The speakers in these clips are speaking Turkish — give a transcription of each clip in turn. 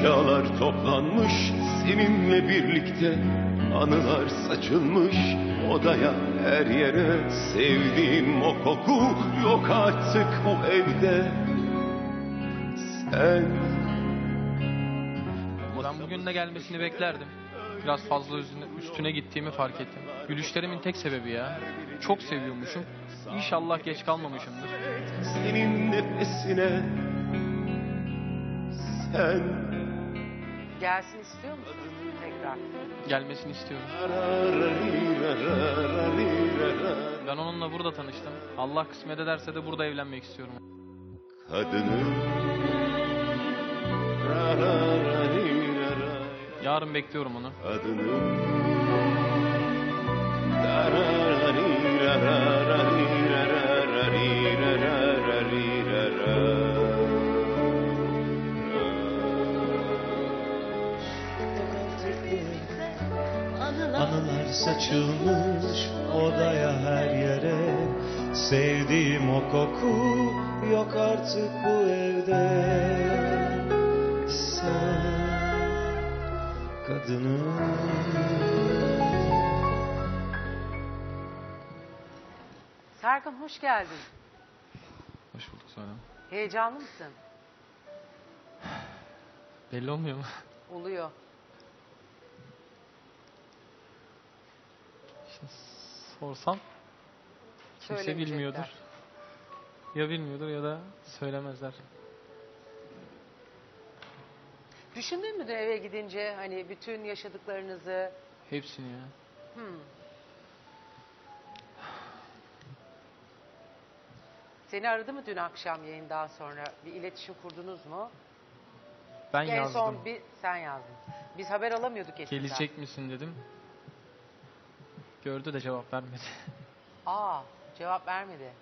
Eşyalar toplanmış seninle birlikte Anılar saçılmış odaya her yere Sevdiğim o koku yok artık bu evde Sen Ben bugün de gelmesini beklerdim. Biraz fazla üstüne, üstüne gittiğimi fark ettim. Gülüşlerimin tek sebebi ya. Çok seviyormuşum. İnşallah geç kalmamışımdır. senin nefesine Sen Gelsin istiyor musun tekrar? Gelmesini istiyorum. Ben onunla burada tanıştım. Allah kısmet ederse de burada evlenmek istiyorum. Kadının Yarın bekliyorum onu. Kadının koku yok artık bu evde Sen kadının Serkan hoş geldin. Hoş bulduk sonra. Heyecanlı mısın? Belli olmuyor mu? Oluyor. Şimdi sorsam kimse Söylemeyecekler. bilmiyordur. Ya bilmiyordur ya da söylemezler. Düşündün mü de eve gidince hani bütün yaşadıklarınızı? Hepsini ya. Hmm. Seni aradı mı dün akşam yayından sonra? Bir iletişim kurdunuz mu? Ben en yazdım. son bir sen yazdın. Biz haber alamıyorduk eskiden. Gelecek misin dedim. Gördü de cevap vermedi. Aa cevap vermedi.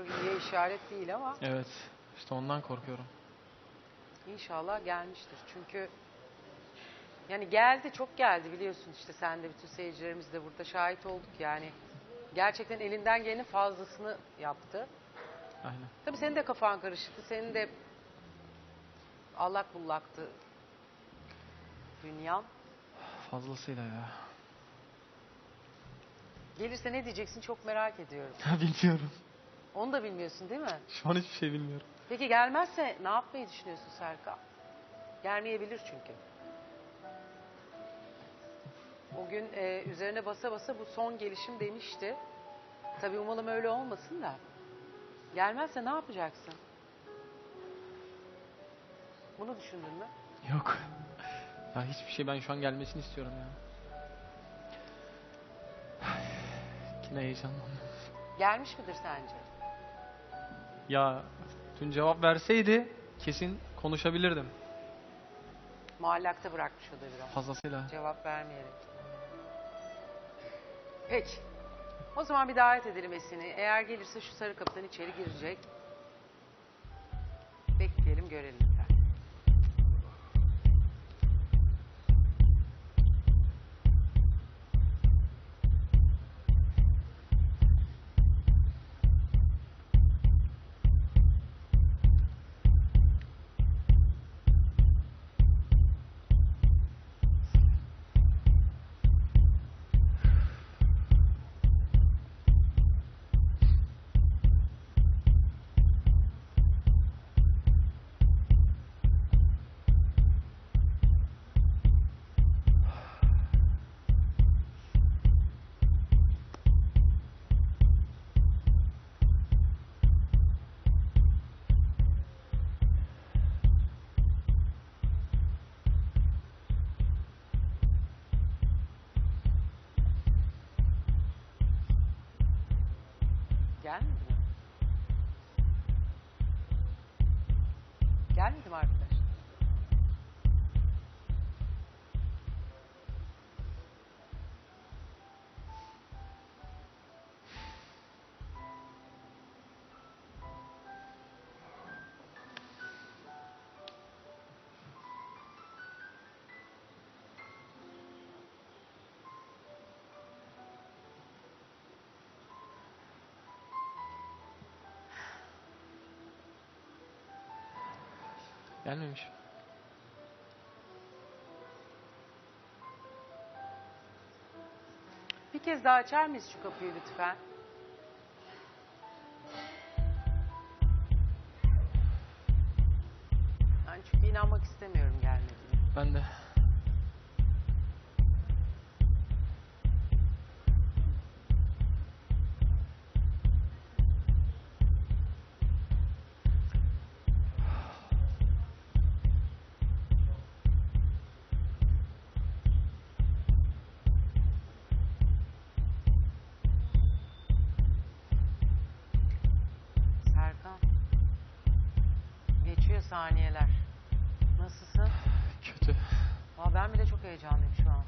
Çok iyi işaret değil ama evet. İşte ondan korkuyorum. inşallah gelmiştir. Çünkü yani geldi çok geldi biliyorsun işte sen de bütün seyircilerimiz de burada şahit olduk yani. Gerçekten elinden gelenin fazlasını yaptı. Aynen. Tabii senin de kafan karışıktı. Senin de allak bullaktı dünyan. Fazlasıyla ya. Gelirse ne diyeceksin çok merak ediyorum. Bilmiyorum. Onu da bilmiyorsun değil mi? Şu an hiçbir şey bilmiyorum. Peki gelmezse ne yapmayı düşünüyorsun Serkan? Gelmeyebilir çünkü. O gün e, üzerine basa basa bu son gelişim demişti. Tabii umalım öyle olmasın da. Gelmezse ne yapacaksın? Bunu düşündün mü? Yok. Ya hiçbir şey ben şu an gelmesini istiyorum ya. Yine heyecanlandım. Gelmiş midir sence? Ya dün cevap verseydi kesin konuşabilirdim. Muallakta bırakmış o da biraz. Fazlasıyla. Cevap vermeyerek. Peki. O zaman bir davet edelim Esin'i. Eğer gelirse şu sarı kapıdan içeri girecek. Bekleyelim görelim Gelmedi mi Gelmemiş. Bir kez daha açar mıyız şu kapıyı lütfen? Ben çünkü inanmak istemiyorum gelmediğine. Ben de. Saniyeler. Nasılsın? Kötü. Aa, ben bile çok heyecanlıyım şu an.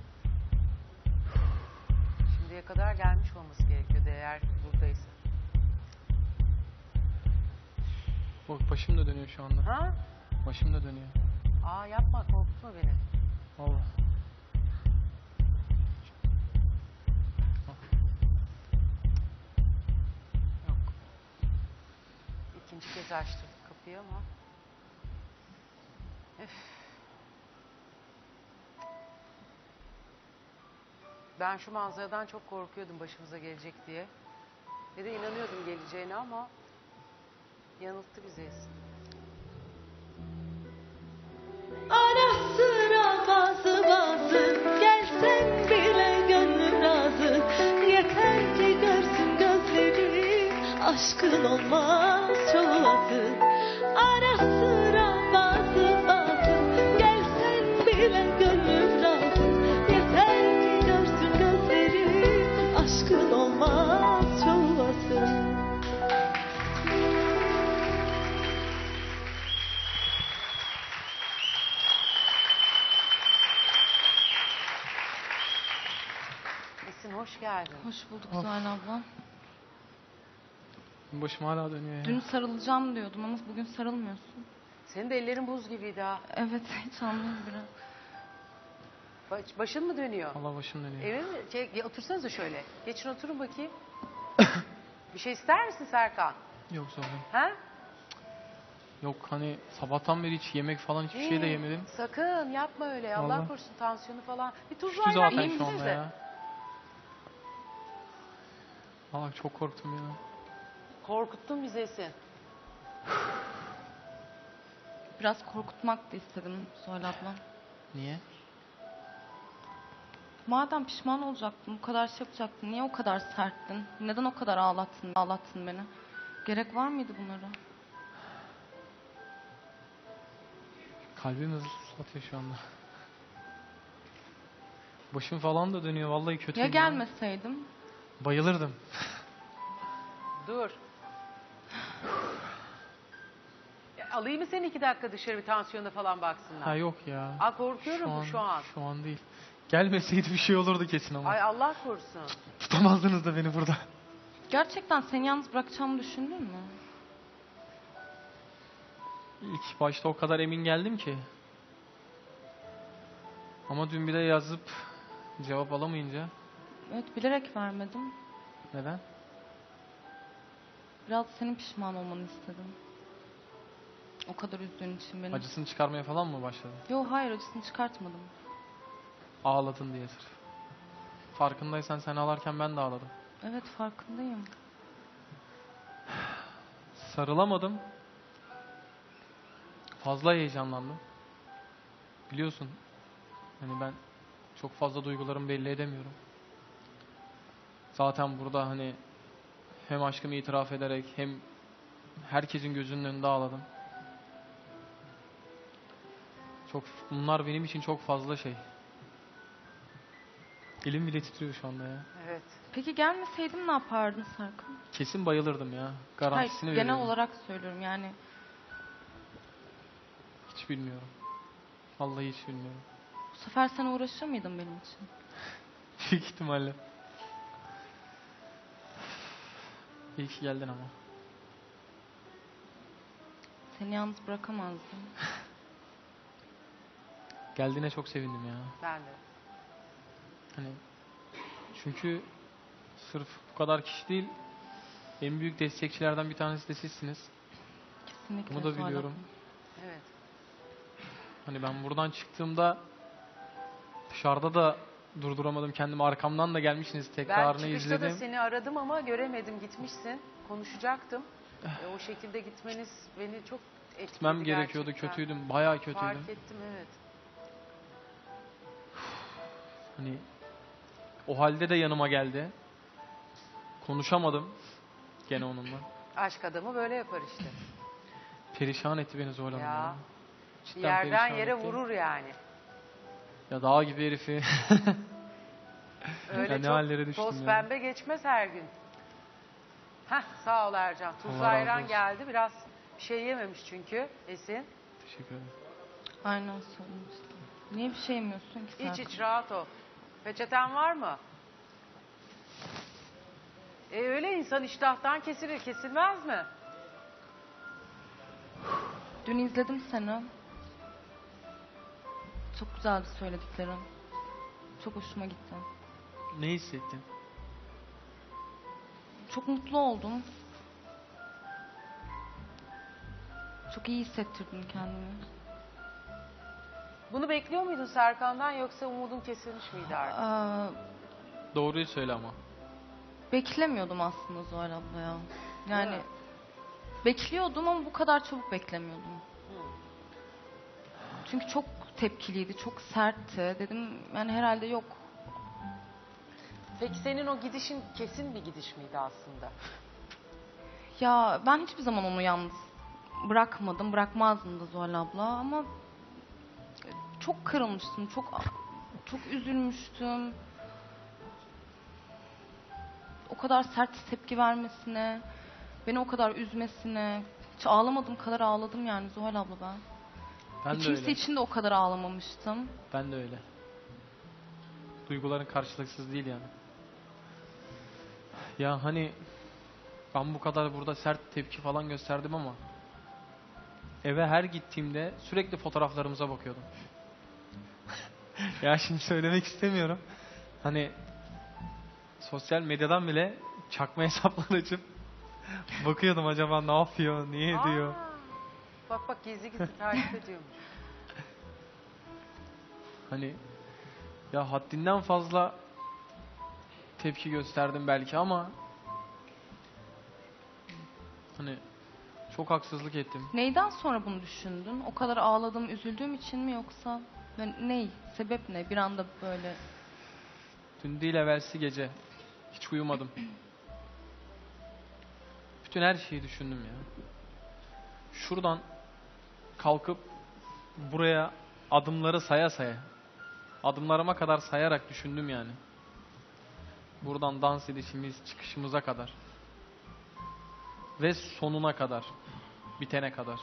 Şimdiye kadar gelmiş olması gerekiyordu eğer buradaysa. Bak başım da dönüyor şu anda. Ha? Başım da dönüyor. Aa yapma korkutma beni. Allah. Yok. İkinci kez açtırdık Ben şu manzaradan çok korkuyordum başımıza gelecek diye. Ve de inanıyordum geleceğine ama yanılttı bizi Esin. Ara sıra bazı bazı Gelsen bile gönlüm razı Yeter ki görsün gözleri Aşkın olmaz çoğası Ara geldin. Hoş bulduk Zuhal abla. Başım hala dönüyor ya. Dün sarılacağım diyordum ama bugün sarılmıyorsun. Senin de ellerin buz gibiydi ha. Evet hiç anladım biraz. Baş- başın mı dönüyor? Allah başım dönüyor. Emin mi? Şey, ya otursanıza şöyle. Geçin oturun bakayım. Bir şey ister misin Serkan? Yok zaten. Ha? Yok hani sabahtan beri hiç yemek falan hiçbir şey de Ee, yemedim. Sakın yapma öyle. Allah Vallahi. korusun tansiyonu falan. Bir tuzlu Düştü ayran zaten yiyin şu siz anda de. ya. Allah çok korktum ya. Korkuttun bizi Esin. Biraz korkutmak da istedim Zuhal abla. Niye? Madem pişman olacaktın, bu kadar şey yapacaktın, niye o kadar serttin? Neden o kadar ağlattın, ağlattın beni? Gerek var mıydı bunlara? Kalbim hızlı atıyor şu anda. Başım falan da dönüyor vallahi kötü. Ya gelmeseydim? Bayılırdım. Dur. Ya, alayım mı seni iki dakika dışarı bir tansiyona falan baksınlar? Ha yok ya. Aa, korkuyorum şu an. Şu an değil. Gelmeseydi bir şey olurdu kesin ama. Ay Allah korusun. Tutamazdınız da beni burada. Gerçekten seni yalnız bırakacağımı düşündün mü? İlk başta o kadar emin geldim ki. Ama dün bir de yazıp cevap alamayınca Evet, bilerek vermedim. neden? Biraz senin pişman olmanı istedim. O kadar üzdüğün için beni. Acısını çıkarmaya falan mı başladın? Yo hayır acısını çıkartmadım. Ağladın diye sırf. Farkındaysan sen ağlarken ben de ağladım. Evet farkındayım. Sarılamadım. Fazla heyecanlandım. Biliyorsun. Hani ben çok fazla duygularımı belli edemiyorum. Zaten burada hani hem aşkımı itiraf ederek hem herkesin gözünün önünde ağladım. Çok bunlar benim için çok fazla şey. Elim bile titriyor şu anda ya. Evet. Peki gelmeseydim ne yapardın Serkan? Kesin bayılırdım ya. Garantisini Hayır, genel veriyorum. olarak söylüyorum yani. Hiç bilmiyorum. Vallahi hiç bilmiyorum. Bu sefer sen uğraşır mıydın benim için? Büyük ihtimalle. İyi ki geldin ama. Seni yalnız bırakamazdım. Geldiğine çok sevindim ya. Ben de. Hani çünkü sırf bu kadar kişi değil en büyük destekçilerden bir tanesi de sizsiniz. Kesinlikle. Bunu da biliyorum. Evet. Hani ben buradan çıktığımda dışarıda da durduramadım kendimi. Arkamdan da gelmişsiniz Ben tekrarını çıkışta da izledim. seni aradım ama göremedim. Gitmişsin. Konuşacaktım. E, o şekilde gitmeniz beni çok etkiledi Gitmem gerekiyordu. gerçekten. Kötüydüm. Bayağı kötüydüm. Fark ettim evet. Hani o halde de yanıma geldi. Konuşamadım gene onunla. Aşk adamı böyle yapar işte. Perişan etti beni Hanım. Ya. Cidden yerden perişan yere etti. vurur yani. Ya dağ gibi herifi. Öyle Ya ne çok hallere düştüm toz ya. pembe geçmez her gün. Heh sağ ol Ercan. Tuzlu Allah razı ayran olsun. geldi. Biraz bir şey yememiş çünkü Esin. Teşekkür ederim. Aynen söylemiştim. Niye bir şey yemiyorsun ki sen? İç iç rahat ol. Peçeten var mı? E öyle insan iştahtan kesilir. Kesilmez mi? Dün izledim seni. Güzeldi söylediklerin. Çok hoşuma gitti. Ne hissettin? Çok mutlu oldum. Çok iyi hissettirdin kendimi. Bunu bekliyor muydun Serkan'dan yoksa umudun kesilmiş miydi artık? Aa, Doğruyu söyle ama. beklemiyordum aslında Zuhal abla ya. Yani mi? bekliyordum ama bu kadar çabuk beklemiyordum. Çünkü çok tepkiliydi, çok sertti. Dedim yani herhalde yok. Peki senin o gidişin kesin bir gidiş miydi aslında? Ya ben hiçbir zaman onu yalnız bırakmadım, bırakmazdım da Zuhal abla ama çok kırılmıştım, çok çok üzülmüştüm. O kadar sert tepki vermesine, beni o kadar üzmesine, hiç ağlamadığım kadar ağladım yani Zuhal abla ben. Ben de kimse öyle. için de o kadar ağlamamıştım. Ben de öyle. Duyguların karşılıksız değil yani. Ya hani ben bu kadar burada sert tepki falan gösterdim ama eve her gittiğimde sürekli fotoğraflarımıza bakıyordum. ya şimdi söylemek istemiyorum. Hani sosyal medyadan bile çakma hesaplar açıp bakıyordum acaba ne yapıyor, niye ediyor. Bak bak gizli gizli takip ediyormuş. Hani ya haddinden fazla tepki gösterdim belki ama hani çok haksızlık ettim. Neyden sonra bunu düşündün? O kadar ağladım, üzüldüğüm için mi yoksa ben, ney? Sebep ne? Bir anda böyle Dün değil evvelsi gece hiç uyumadım. Bütün her şeyi düşündüm ya. Şuradan kalkıp buraya adımları saya saya adımlarıma kadar sayarak düşündüm yani. Buradan dans edişimiz, çıkışımıza kadar. Ve sonuna kadar. Bitene kadar.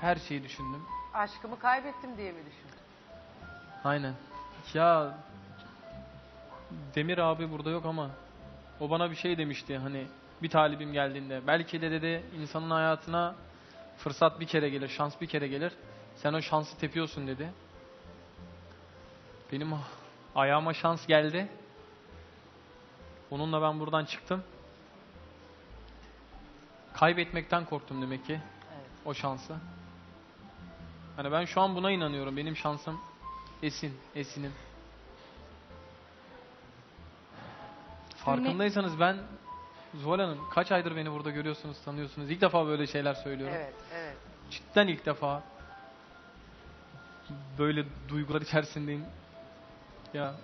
Her şeyi düşündüm. Aşkımı kaybettim diye mi düşündün? Aynen. Ya Demir abi burada yok ama o bana bir şey demişti hani bir talibim geldiğinde. Belki de dedi insanın hayatına fırsat bir kere gelir, şans bir kere gelir. Sen o şansı tepiyorsun dedi. Benim ayağıma şans geldi. Onunla ben buradan çıktım. Kaybetmekten korktum demek ki Evet. o şansı. Hani ben şu an buna inanıyorum. Benim şansım Esin, Esin'im. Farkındaysanız ben Zuhal Hanım kaç aydır beni burada görüyorsunuz, tanıyorsunuz. İlk defa böyle şeyler söylüyorum. Evet, evet. Cidden ilk defa böyle duygular içerisindeyim. Ya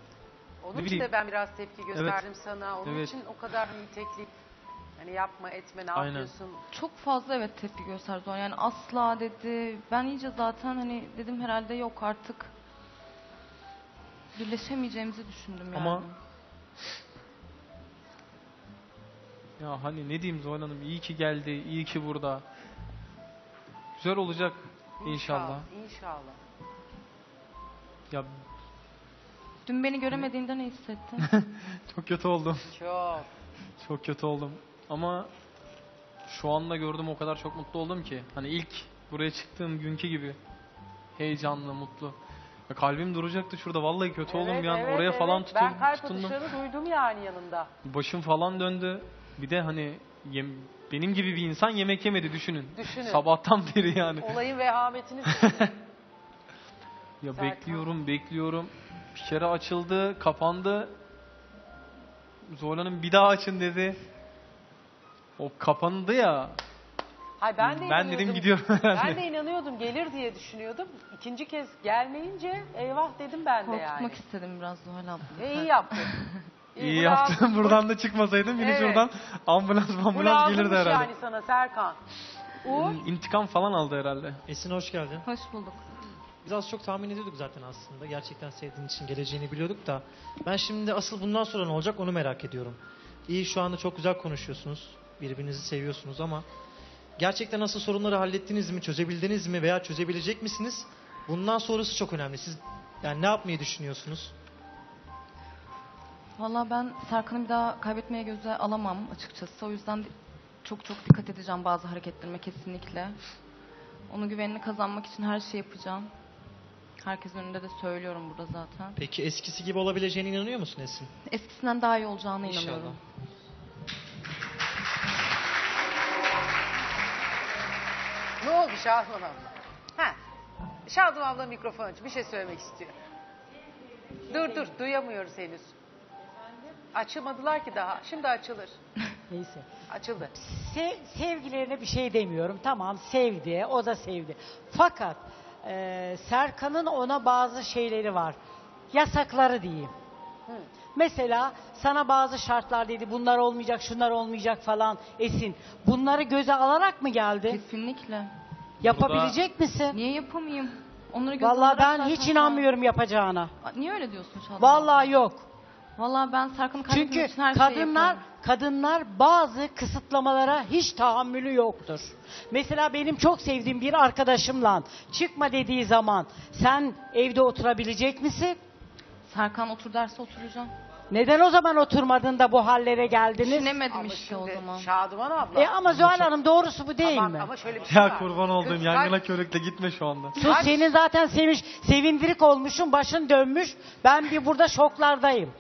Onun Ne için bileyim. de ben biraz tepki gösterdim sana. Onun Evet. için o kadar iyi teklif. Hani yapma etme ne Aynen. yapıyorsun? çok fazla evet tepki gösterdi. Yani asla dedi. Ben iyice zaten hani dedim herhalde yok artık. Birleşemeyeceğimizi düşündüm yani. Ama- ya hani ne diyeyim Zuhal Hanım iyi ki geldi, iyi ki burada. Güzel olacak inşallah. İnşallah. Ya Dün beni göremediğinde ne hissettin? çok kötü oldum. Çok. Çok kötü oldum. Ama şu anda gördüm o kadar çok mutlu oldum ki. Hani ilk buraya çıktığım günkü gibi. Heyecanlı, mutlu. Ya kalbim duracaktı şurada. Vallahi kötü oldum Evet, bir an. evet, Oraya evet. falan tutun, Ben kalp tutundum. atışlarını duydum yani yanında. Başım falan döndü. Bir de hani yem- benim gibi bir insan yemek yemedi düşünün. Düşünün. Sabahtan beri yani. Olayın vehametini düşünün. Ya Serkan. bekliyorum, bekliyorum. Bir kere açıldı, kapandı. Zuhal bir daha açın dedi. O kapandı ya. Hay ben de Ben dedim gidiyorum Ben de inanıyordum gelir diye düşünüyordum. İkinci kez gelmeyince eyvah dedim ben de Korkutmak yani. istedim biraz Zuhal abla. E, iyi yaptın. İyi bravo. yaptın. Buradan da çıkmasaydım yine Evet. şuradan ambulans Bu ambulans gelirdi lazımmış herhalde. yani sana Serkan. Uğur. İntikam falan aldı herhalde. Esin hoş geldin. Hoş bulduk. Biz az çok tahmin ediyorduk zaten aslında. Gerçekten sevdiğin için geleceğini biliyorduk da. Ben şimdi asıl bundan sonra ne olacak onu merak ediyorum. İyi şu anda çok güzel konuşuyorsunuz. Birbirinizi seviyorsunuz ama gerçekten asıl sorunları hallettiniz mi, çözebildiniz mi veya çözebilecek misiniz? Bundan sonrası çok önemli. Siz yani ne yapmayı düşünüyorsunuz? Valla ben Serkan'ı bir daha kaybetmeye göze alamam açıkçası. O yüzden çok çok dikkat edeceğim bazı hareketlerime kesinlikle. Onun güvenini kazanmak için her şey yapacağım. Herkesin önünde de söylüyorum burada zaten. Peki eskisi gibi olabileceğine inanıyor musun Esin? Eskisinden daha iyi olacağına İnşallah. inanıyorum. Ne oldu Şadıman abla? Ha. Şadıman abla mikrofon aç. Bir şey söylemek istiyor. Dur dur duyamıyoruz henüz. Açılmadılar ki daha. Şimdi açılır. Neyse. Açıldı. Se- sevgilerine bir şey demiyorum. Tamam sevdi, o da sevdi. Fakat e, Serkan'ın ona bazı şeyleri var. Yasakları diyeyim. Mesela sana bazı şartlar dedi. Bunlar olmayacak, şunlar olmayacak falan. Esin. Bunları göze alarak mı geldi? Kesinlikle. Yapabilecek misin? Niye yapamayayım? Onları göze Vallahi alarak ben zaten hiç an- inanmıyorum yapacağına. Niye öyle diyorsun Şadan? Vallahi yok. Vallahi ben Serkan'ı kaybetmek Çünkü için her şeyi kadınlar yaparım. kadınlar bazı kısıtlamalara hiç tahammülü yoktur. Mesela benim çok sevdiğim bir arkadaşımla çıkma dediği zaman sen evde oturabilecek misin? Serkan otur derse oturacağım. Neden o zaman oturmadın da bu hallere geldiniz? Düşünemedim Ama işte o şimdi zaman. Şadıman abla. E ama Zuhal Hanım doğrusu bu değil Tamam, mi? Ama şöyle bir şey var. Ya kurban olduğum Kız yangına körükle gitme şu anda. Sus senin zaten sevinç, sevindirik olmuşsun, başın dönmüş. Ben bir burada şoklardayım.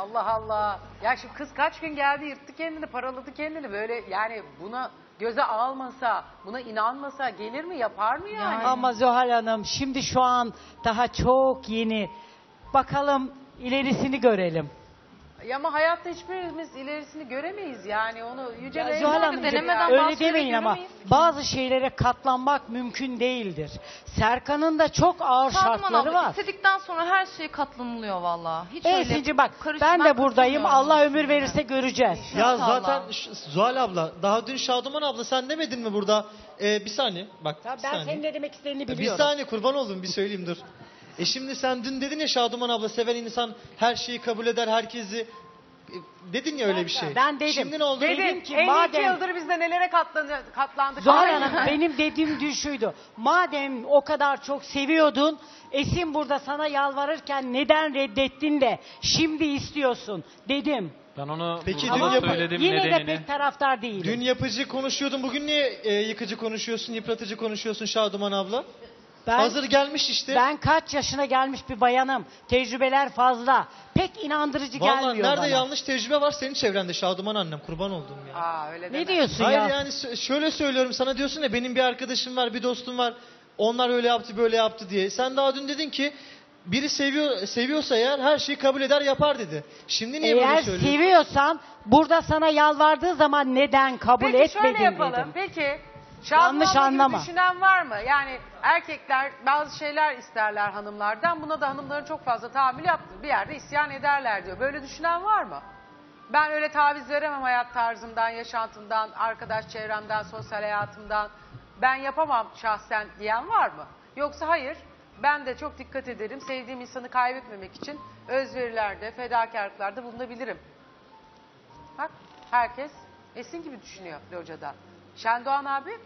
Allah Allah. Ya şimdi kız kaç gün geldi yırttı kendini paraladı kendini böyle yani buna göze almasa buna inanmasa gelir mi yapar mı yani? Ama Zuhal Hanım şimdi şu an daha çok yeni. Bakalım ilerisini görelim. Ya ama hayatta hiçbirimiz ilerisini göremeyiz yani onu yüce Ya Zuhal Hanımcığım, denemeden öyle bazı şeyleri demeyin ama göremeyiz bazı şeylere katlanmak mümkün değildir. Serkan'ın da çok ağır Şadıman şartları abla var. istedikten sonra her şeye katlanılıyor vallahi. Hiç öyle Esinci bak karış- ben de buradayım. katılmıyorum Allah ömür verirse göreceğiz. Ya İnşallah. zaten Ş- Zuhal abla, daha dün Şaduman abla sen demedin mi burada? Ee, bir saniye, bak Ya bir ben saniye. senin ne demek istediğini Bir biliyorum. saniye kurban oldum bir söyleyeyim dur. E şimdi sen dün dedin ya Şaduman abla seven insan her şeyi kabul eder herkesi. E, dedin ya öyle bir şey. Ben dedim. Şimdi ne oldu? Dedim Dedim ki ki madem- yıldır biz de nelere katlanı- katlandık. Zuhal. Hanım benim dediğim dün şuydu. Madem o kadar çok seviyordun, Esin burada sana yalvarırken neden reddettin de şimdi istiyorsun dedim. Ben onu Peki burada dün yap- söyledim Yine nedenini. de pek taraftar değilim. Dün yapıcı konuşuyordun. Bugün niye e, yıkıcı konuşuyorsun, yıpratıcı konuşuyorsun Şaduman abla? Ben, Hazır gelmiş işte. ben kaç yaşına gelmiş bir bayanım. Tecrübeler fazla. Pek inandırıcı Vallahi gelmiyor nerede bana. yanlış tecrübe var senin çevrende Şaduman annem kurban oldum ya. Aa öyle deme. Ne diyorsun Hayır ya? yani sö- şöyle söylüyorum sana diyorsun ya benim bir arkadaşım var bir dostum var. Onlar öyle yaptı böyle yaptı diye. Sen daha dün dedin ki biri seviyor seviyorsa eğer her şeyi kabul eder yapar dedi. Şimdi niye böyle Eğer söylüyorsun? seviyorsan burada sana yalvardığı zaman neden kabul Peki şöyle etmedin yapalım. dedim. Peki Yanlış abla gibi anlama. düşünen var mı? Yani erkekler bazı şeyler isterler hanımlardan. Buna da hanımların çok fazla tahammül yaptı. Bir yerde isyan ederler diyor. Böyle düşünen var mı? Ben öyle taviz veremem hayat tarzımdan, yaşantımdan, arkadaş çevremden, sosyal hayatımdan. Ben yapamam şahsen diyen var mı? Yoksa hayır ben de çok dikkat ederim. Sevdiğim insanı kaybetmemek için özverilerde, fedakarlıklarda bulunabilirim. Bak herkes Esin gibi düşünüyor Loca'da. Şendoğan abi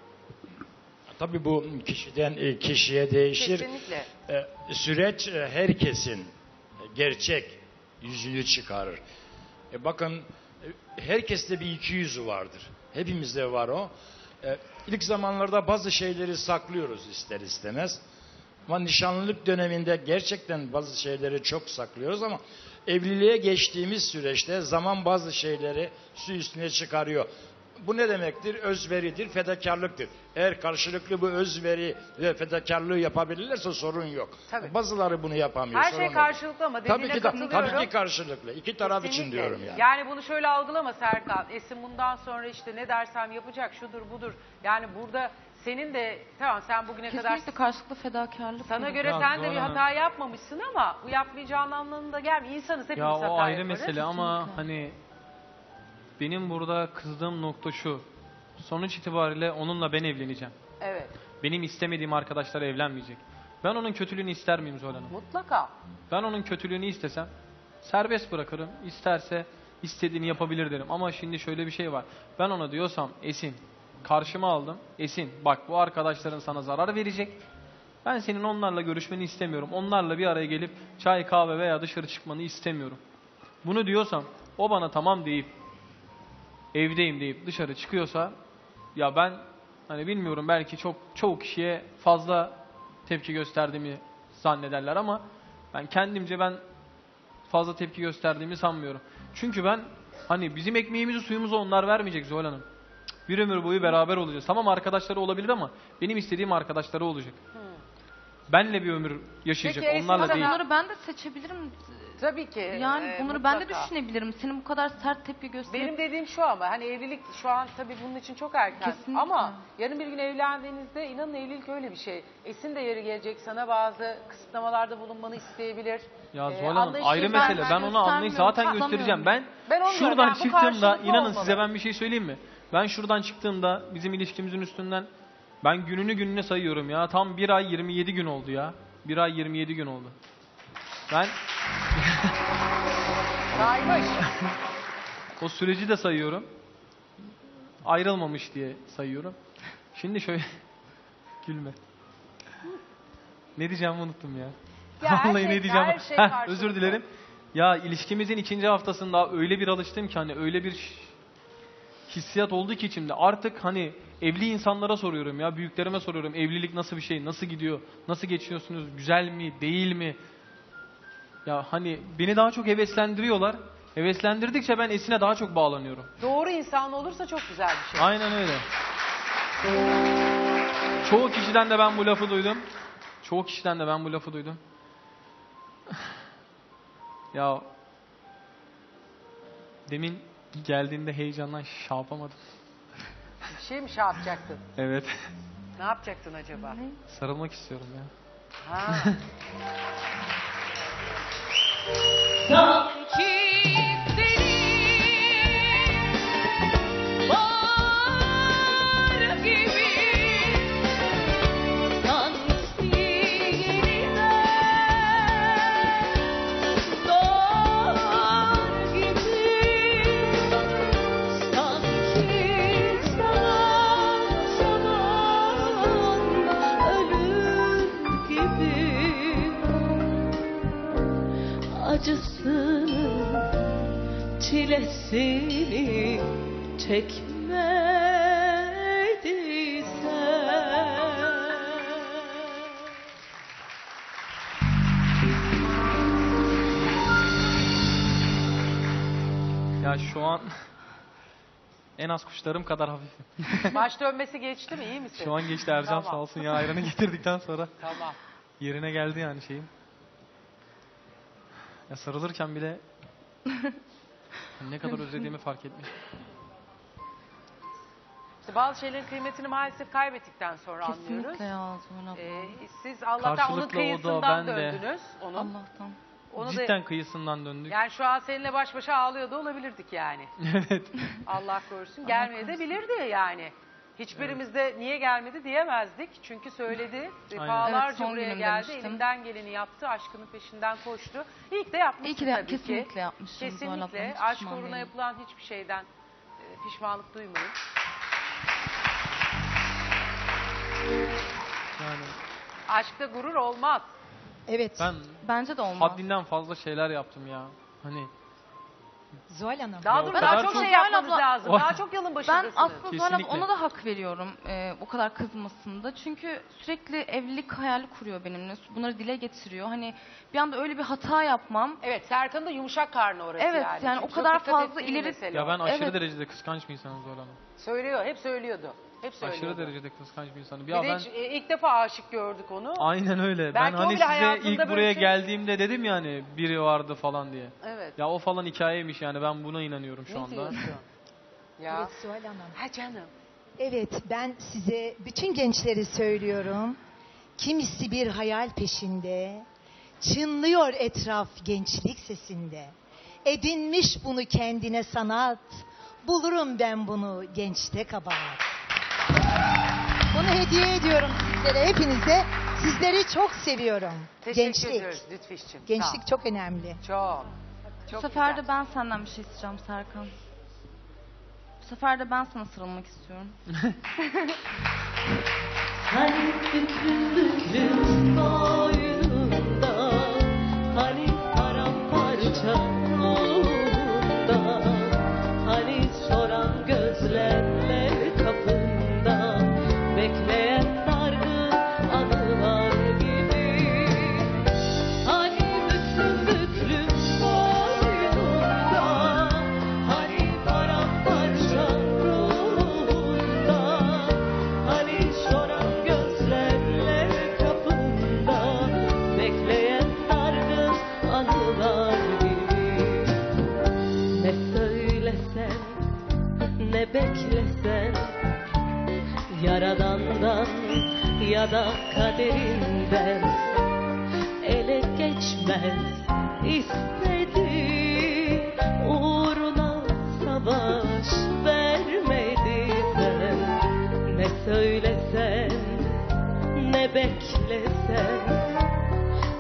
Tabii bu kişiden e, kişiye değişir. kesinlikle. E, Süreç e, herkesin gerçek yüzünü çıkarır. Bakın herkeste bir iki yüzü vardır. Hepimizde var o. İlk zamanlarda bazı şeyleri saklıyoruz ister istemez. Ama nişanlılık döneminde gerçekten bazı şeyleri çok saklıyoruz ama evliliğe geçtiğimiz süreçte zaman bazı şeyleri su üstüne çıkarıyor. Bu ne demektir? Özveridir, fedakarlıktır. Eğer karşılıklı bu özveri ve fedakarlığı yapabilirlerse sorun yok. Tabii. Bazıları bunu yapamıyor. Her şey karşılıklı ama dediğine Tabii ki, tabii ki karşılıklı. İki taraf için Kesinlikle. diyorum yani. Yani bunu şöyle algılama Serkan. Esin bundan sonra işte ne dersem yapacak şudur budur. Yani burada senin de tamam sen bugüne kadar Kesinlikle karşılıklı fedakarlık. sana göre Ya sen de bir hata yapmamışsın ama bu yapmayacağın anlamında gelmiyor. İnsanız hepimiz Ya hata o ayrı yaparız. mesele ama Kesinlikle. hani benim burada kızdığım nokta şu. Sonuç itibariyle onunla ben evleneceğim. Evet Benim istemediğim arkadaşlar evlenmeyecek. Ben onun kötülüğünü ister miyim Zuhal Hanım? mutlaka. Ben onun kötülüğünü istesem serbest bırakırım. İsterse istediğini yapabilir derim. Ama şimdi şöyle bir şey var. Ben ona diyorsam Esin karşıma aldım. Esin bak bu arkadaşların sana zarar verecek. Ben senin onlarla görüşmeni istemiyorum. Onlarla bir araya gelip çay kahve veya dışarı çıkmanı istemiyorum. Bunu diyorsam o bana tamam deyip evdeyim deyip dışarı çıkıyorsa ya ben hani bilmiyorum belki çok çoğu kişiye fazla tepki gösterdiğimi zannederler ama ben kendimce ben fazla tepki gösterdiğimi sanmıyorum. Çünkü ben hani bizim ekmeğimizi suyumuzu onlar vermeyecek Zuhal Hanım. Bir ömür boyu beraber olacağız. Tamam arkadaşları olabilir ama benim istediğim arkadaşları olacak. Benle bir ömür yaşayacak. Peki, onlarla değil. Bunları ben de seçebilirim. Tabii ki. Yani e, bunları ben de mutlaka. düşünebilirim. Senin bu kadar sert tepki gösterip Benim dediğim şu ama hani evlilik şu an tabii bunun için çok erken. Kesinlikle. Ama yarın bir gün evlendiğinizde inanın evlilik öyle bir şey. Esin de yeri gelecek sana bazı kısıtlamalarda bulunmanı isteyebilir. Ya Ee, Zuhal Hanım anlayışlı ayrı ben- mesele. ben Ben onu anlayış göstermiyorum, zaten göstereceğim. Ben, Ben onu şuradan yani çıktığımda inanın olmalı. size ben bir şey söyleyeyim mi? Ben şuradan çıktığımda bizim ilişkimizin üstünden ben gününü gününe sayıyorum ya. Tam bir ay 27 gün oldu ya. Bir ay 27 gün oldu. Ben Saymış. o süreci de sayıyorum. Ayrılmamış diye sayıyorum. Şimdi şöyle gülme. Ne diyeceğimi unuttum ya. Ya her Vallahi şey- ne diyeceğim. her şey Heh, karşılıklı. özür dilerim. Ya ilişkimizin ikinci haftasında öyle bir alıştım ki hani öyle bir ş- hissiyat oldu ki içimde. Artık hani evli insanlara soruyorum ya büyüklerime soruyorum. Evlilik nasıl bir şey? Nasıl gidiyor? Nasıl geçiyorsunuz? Güzel mi? Değil mi? Ya hani beni daha çok heveslendiriyorlar. Heveslendirdikçe ben Esin'e daha çok bağlanıyorum. Doğru insan olursa çok güzel bir şey. Aynen öyle. Çoğu kişiden de ben bu lafı duydum. Çoğu kişiden de ben bu lafı duydum. ya demin geldiğinde heyecandan şey yapamadım. Bir şey mi şey yapacaktın? Evet. Ne yapacaktın acaba? Sarılmak istiyorum ya. Ha. Não. Şu an en az kuşlarım kadar hafifim. Baş dönmesi geçti mi? İyi misin? Şu an geçti Ercan Tamam. sağ olsun ya ayranı getirdikten sonra Tamam. yerine geldi yani şeyim. Ya sarılırken bile ne kadar özlediğimi fark etmiş. İşte bazı şeylerin kıymetini maalesef kaybettikten sonra anlıyoruz. kesinlikle ya Zuhal abla. Ee, siz Allah'tan onun Karşılıklı o da, kıyısından ben de. döndünüz. Onun. Allah'tan. Onu da, Cidden kıyısından döndük. yani şu an seninle baş başa ağlıyor da olabilirdik yani. evet. Allah korusun. Gelmeye de bilirdi yani. Hiçbirimiz de niye gelmedi diyemezdik. Çünkü söyledi. Defalarca Evet, buraya geldi. demiştim. Elinden geleni yaptı. Aşkının peşinden koştu. Ki de yapmışsın ki de tabii kesinlikle ki. abla. Kesinlikle. Aşk uğruna yapılan hiçbir şeyden e, pişmanlık duymayın. Yani Aşkta gurur olmaz. Evet. ben Bence de olmaz. haddinden fazla şeyler yaptım ya. Hani Zuhal Hanım. Daha Ya o dur kadar daha çok çok- şey yapmanız Abla- lazım. Daha çok yılın Ben başındasınız. aslında Zuhal abla Kesinlikle. ona da hak veriyorum e, o kadar kızmasında. Çünkü sürekli evlilik hayali kuruyor benimle. Bunları dile getiriyor. Hani bir anda öyle bir hata yapmam. Evet Serkan'ın da yumuşak karnı orası Evet, yani. yani o Çünkü kadar çok dikkat fazla ettiği bir ileri- mesele Ya o. ben aşırı Evet. derecede kıskanç bir insanım Zuhal Hanım. Söylüyor hep söylüyordu. Hep söylüyordu. Aşırı derecede kıskanç bir insanım. Bir Ya de ben hiç, e, ilk defa aşık gördük onu. aynen öyle. Belki ben o hani bile size hayatında ilk böyle buraya şey- geldiğimde dedim yani biri vardı falan diye. Evet. Ya o falan hikayeymiş yani ben buna inanıyorum şu ne anda. diyorsun? ya. Evet Zuhal Hanım. Ha canım. Evet ben size bütün gençleri söylüyorum. Kimisi bir hayal peşinde. Çınlıyor etraf gençlik sesinde. Edinmiş bunu kendine sanat. Bulurum ben bunu gençte kabahat. Bunu hediye ediyorum sizlere, hepinize. Sizleri çok seviyorum. Teşekkür Gençlik. ediyoruz Lütfiş'cim. Sağ Gençlik ol. çok önemli. Çok. Bu Çok sefer güzel. de ben senden bir şey isteyeceğim Serkan. Bu sefer de ben sana sarılmak istiyorum. Hani büklüm büklüm ya da kaderinden Ele geçmez istedi. Uğruna savaş vermediysen Ne söylesen ne beklesen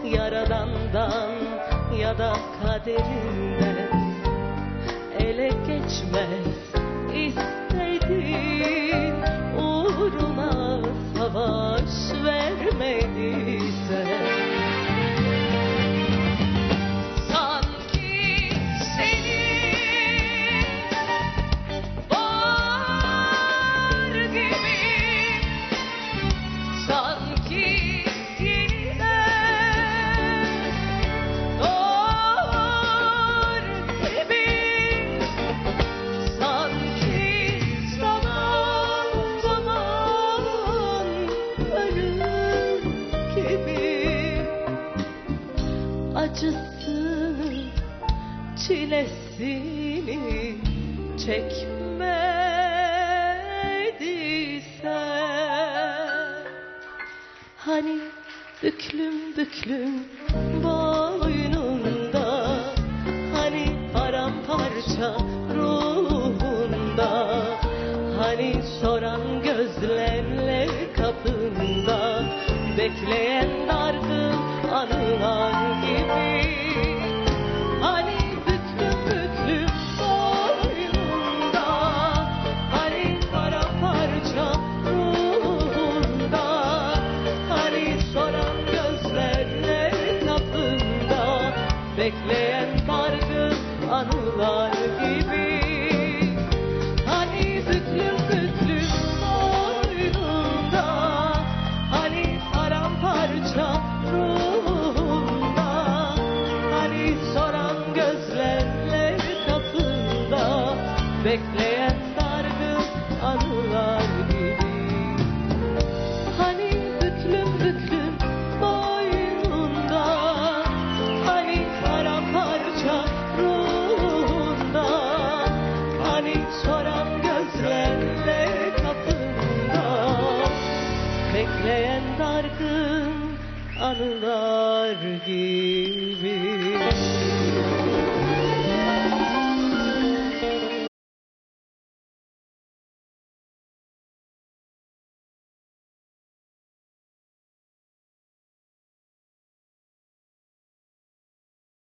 Yaradandan ya da kaderinden ele geçmez istedin uğruna savaş Mehdi acısını çilesini çekmediysen Hani büklüm büklüm boynunda Hani paramparça ruhunda Hani soran gözlerle kapında Bekleyen